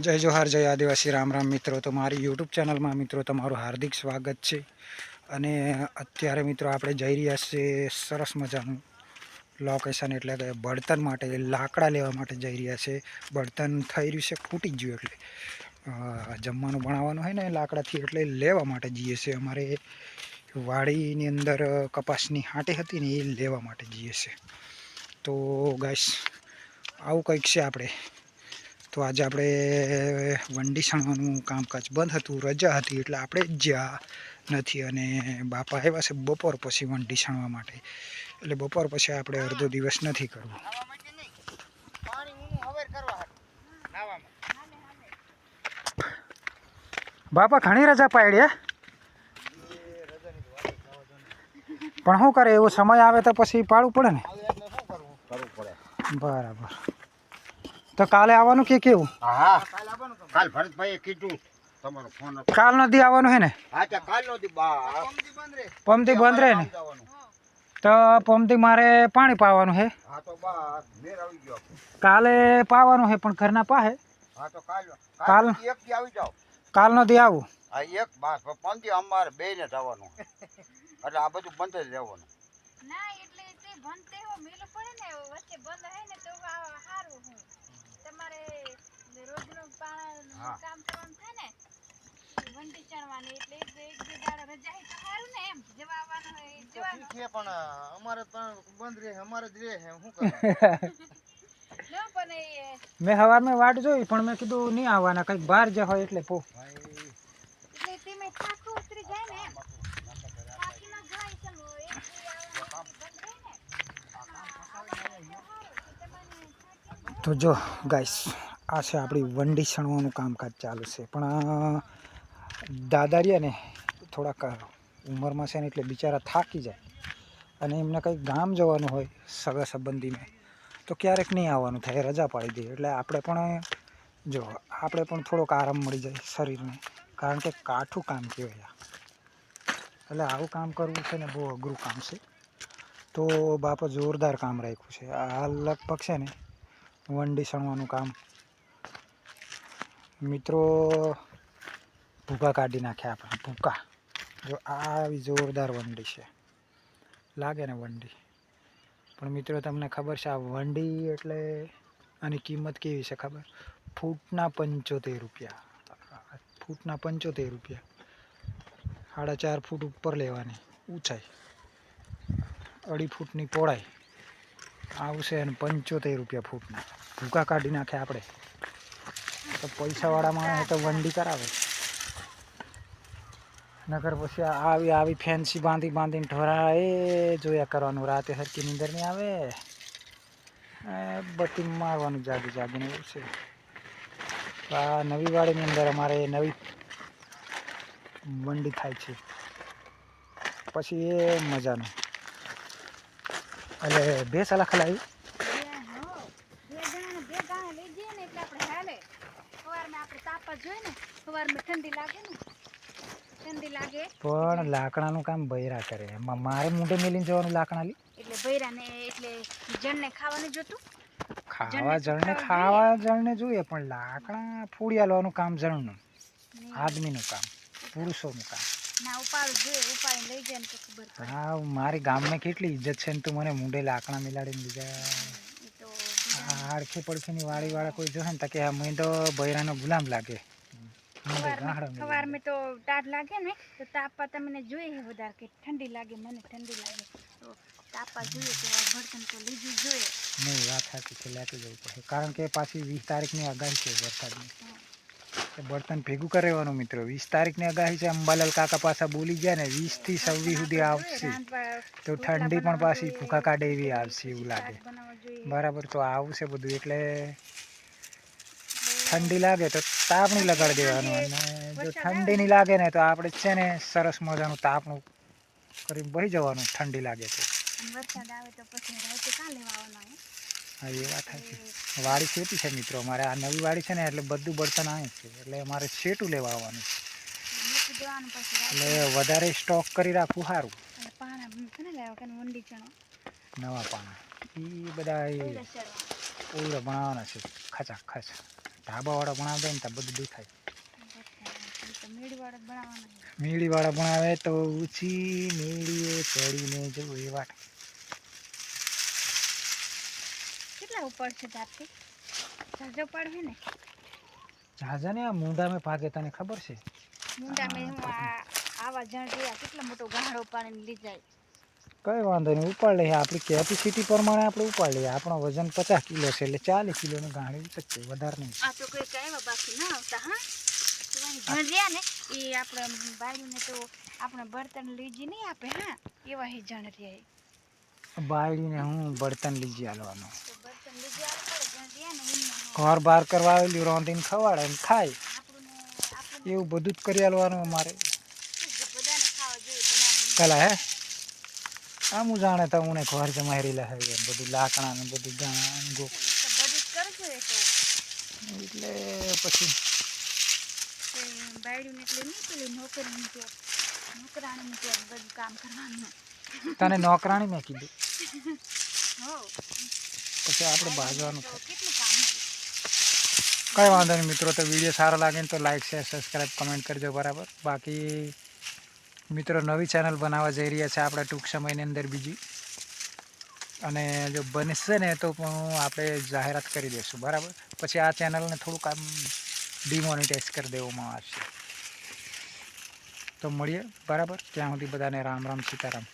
જય જોહાર, જય આદિવાસી, રામ રામ મિત્રો. તો મારી યુટ્યુબ ચેનલમાં મિત્રો તમારું હાર્દિક સ્વાગત છે. અને અત્યારે મિત્રો આપણે જઈ રહ્યા છીએ સરસ મજાનું લોકેશન એટલે કે બળતણ માટે, લાકડા લેવા માટે જઈ રહ્યા છે. બળતણ થઈ રહ્યું છે, ફૂટી ગયું એટલે. જમવાનું બનાવવાનું હોય ને લાકડાથી એટલે લેવા માટે જઈએ છીએ. અમારે વાડીની અંદર કપાસની હાંટી હતી ને એ લેવા માટે જઈએ છીએ. તો ગાઈસ આવું કંઈક છે આપણે. તો આજે આપણે વંડી સણવાનું કામકાજ બંધ હતું રજા હતી એટલે આપણે જ્યાં નથી અને બાપા આવ્યા છે બપોર પછી વંડી સણવા માટે. એટલે બપોર પછી આપણે અડધો દિવસ નથી કરવું. બાપા ઘણી રજા પાડી પણ શું કરે એવો સમય આવે તો પછી પાડવું પડે ને? બરાબર. તો કાલે આવવાનું કે કેવું? હા કાલ ભરતભાઈએ કીધું તમારો ફોન કાલ નથી આવવાનું હે ને? હા તો કાલ નો દી બંધ રહે ને? તો પમતી મારે પાણી પાવાનું હે? હા તો બા મેર આવી ગયો કાલે પાવાનું હે પણ ઘરના પાસે હા? તો કાલ કાલ? એક આવી જાઓ. કાલ નથી આવું? હા એક બસ પંથી અમારે બે ને જવાનું એટલે આ બધું બંધ જ રહેવાનું. ના એટલે તે ભણતે હો મેલું પડે ને વચ્ચે બંધ હે ને તો આ સારું હું તમારે રોજનું પાણા હા. કામ કરવાનું થાય ને વંડી ચણવાની એટલે એક બે એક બે દાડા રજા હે તો સારું ને એમ જવા આવવાનું હોય જવાનું છે પણ અમારે પણ બંધ રહે અમારે જ રહે શું એ મેં સવારમાં વાટ જોઈ પણ મેં કીધું નહીં આવવાના કંઈક બહાર જ હોય એટલે પો. તો જો ગાઈસ આ છે આપણી વંડી છણવાનું કામકાજ ચાલુ છે પણ આ દાદા રહ્યા ને થોડાક ઉંમરમાં છે ને એટલે બિચારા થાકી જાય. અને એમને કંઈક ગામ જવાનું હોય સગા સંબંધીને, તો ક્યારેક નહીં આવવાનું થાય, રજા પાડી દે એટલે આપણે પણ, જો, આપણે પણ થોડોક આરામ મળી જાય શરીરને. કારણ કે કાઠું કામ કહેવાય એટલે આવું કામ કરવું છે ને બહુ અઘરું કામ છે. તો બાપા જોરદાર કામ રાખ્યું છે. આ લગભગ છે ને, વંડી સણવાનું કામ. મિત્રો, ભૂકા કાઢી નાખ્યા આપણે, ભૂકા. જો, આ આવી જોરદાર વંડી છે. લાગે ને વંડી. પણ મિત્રો, તમને ખબર છે આ વંડી એટલે આની કિંમત કેવી છે ખબર? ફૂટના પંચોતેર રૂપિયા. ફૂટના પંચોતેર રૂપિયા. સાડા ચાર ફૂટ ઉપર લેવાની. ઊંચાઈ અઢી ફૂટની પહોળાઈ. આવશે અને પંચોતેર રૂપિયા ફૂટના. ભૂકા કાઢી નાખે આપણે. તો પૈસાવાળા માણસ તો વંડી કરાવે. નગર પછી આવી આવી ફેન્સી બાંધી બાંધીને ઢોરા એ જોયા કરવાનું. રાતે હરકી નીંદર નહીં આવે. બત્તી મારવાનું જાગી જાગીને એવું છે. આ નવી વાડીની અંદર અમારે નવી વંડી થાય છે. પછી એ મજાનું. એટલે બે સલાહ ખલાવી આપણે તાપા જોઈએ ને, સવારમાં ઠંડી લાગે ને. પણ લાકડાનું કામ બૈરા કરે. મારે મૂંઢે મેલીને જવાનું લાકડા લી એટલે બૈરાને એટલે જણને ખાવાનું જોતું? ખાવા જણને ખાવા જણને જોઈએ પણ લાકડા ફૂડિયા આલવાનું કામ જણનું આદમીનું કામ પુરુષોનું કામ. હા મારી ગામમાં કેટલી ઇજ્જત છે ને તું મને મુંડે લાકડા મિલાડીને બીજા એ તો વાળી વાળા પડખેની કોઈ જોશે ને તો કે આ મેં તો બૈરાનો ગુલામ લાગે. ગાંહડો તો તાપ લાગે ને તો તાપા તમને જોઈએ વધારે કે ઠંડી લાગે મને ઠંડી લાગે. તો તાપા જોઈએ તો બળતણ તો લીધું જોઈએ. નહીં વાત સાચી છે લેતું જવું પડે. કારણ કે પાછી વીસ તારીખની આગાહી છે વરસાદની. બળતણ ભેગું કરેવાનું મિત્રો. વીસ તારીખની આગાહી છે અંબાલાલ કાકા પાછા બોલી ગયા ને વીસથી છવ્વીસ સુધી આવશે. તો ઠંડી પણ પાછી ભૂખા કાઢે એવી આવશે એવું લાગે. બરાબર તો આવશે બધું એટલે ઠંડી લાગે તો તાપણી લગાડી દેવાનું અને જો ઠંડી નહીં લાગે ને તો આપણે છે ને સરસ મજાનું તાપણું કરીને બહી જવાનું ઠંડી લાગે તો. હા એ વાત સાચી. વાડી શેતી છે મિત્રો અમારે આ નવી વાડી છે ને એટલે બધું બળતણ આવે છે એટલે અમારે શેટું લેવા આવવાનું છે. એટલે વધારે સ્ટોક કરી રાખવું સારું. નવા પાણા. છે પાના એ બધા ઓળા બનાવવાના છે ખાચા ખાચ. બનાવતા હોય ને ત્યાં બધું દેખાય. મેળીવાળા બનાવે તો ઊંચી મેળીએ ચડીને જવું એ વાત. કેટલા ઉપર છે તારથી જાજો પડે ને? જાજા ને આ મૂંઢામાં ભાગે તને ખબર છે? મુંડા મેં આવા જણ રહ્યા કેટલો મોટો ગાહડો પાડીને લઈ જાય. કઈ વાંધો નહીં ઉપાડ લઈએ. આપણી કેપેસિટી પ્રમાણે આપણે ઉપાડ લઈએ. આપણો વજન પચાસ કિલો છે એટલે ચાલીસ કિલોનું ગાણી શકશે વધારે નહીં. આ તો કોઈ કહેવા બાકી ના આવતા હા? તો અહીં જણ રહ્યા ને એ આપણે બાયુને તો આપણે બર્તન લીજી નહીં આપે હા? એવા રહ્યા હું લીજી બર્તન લીજી આપે જણ રહ્યા ને એમના ઘર બહાર કરવા આવેલી રોંધીને ખવાડે એમ ખાય. એવું બધું જ કરી હાલવાનું અમારે. પેલા હે આમ હું જાણે તો હું ઘર જમાઈ લે હવે બધું લાકડા ને બધું ગાણા ને ગો એટલે પછી તને નોકરાણી મેં કીધું? પછી આપણે બાજવાનું હોય. કઈ વાંધો નહીં મિત્રો તો વીડિયો સારો લાગે ને તો લાઈક શેર સબસ્ક્રાઈબ કમેન્ટ કરજો બરાબર. બાકી મિત્રો, નવી ચેનલ બનાવવા જઈ રહ્યા છે આપણે ટૂંક સમયની અંદર બીજી. અને જો બનશે ને તો પણ આપણે જાહેરાત કરી દઈશું, બરાબર? પછી આ ચેનલને થોડુંક આમ ડિમોનિટાઈઝ કરી દેવામાં આવશે. તો મળીએ, બરાબર? ત્યાં સુધી બધાને રામ રામ સીતારામ.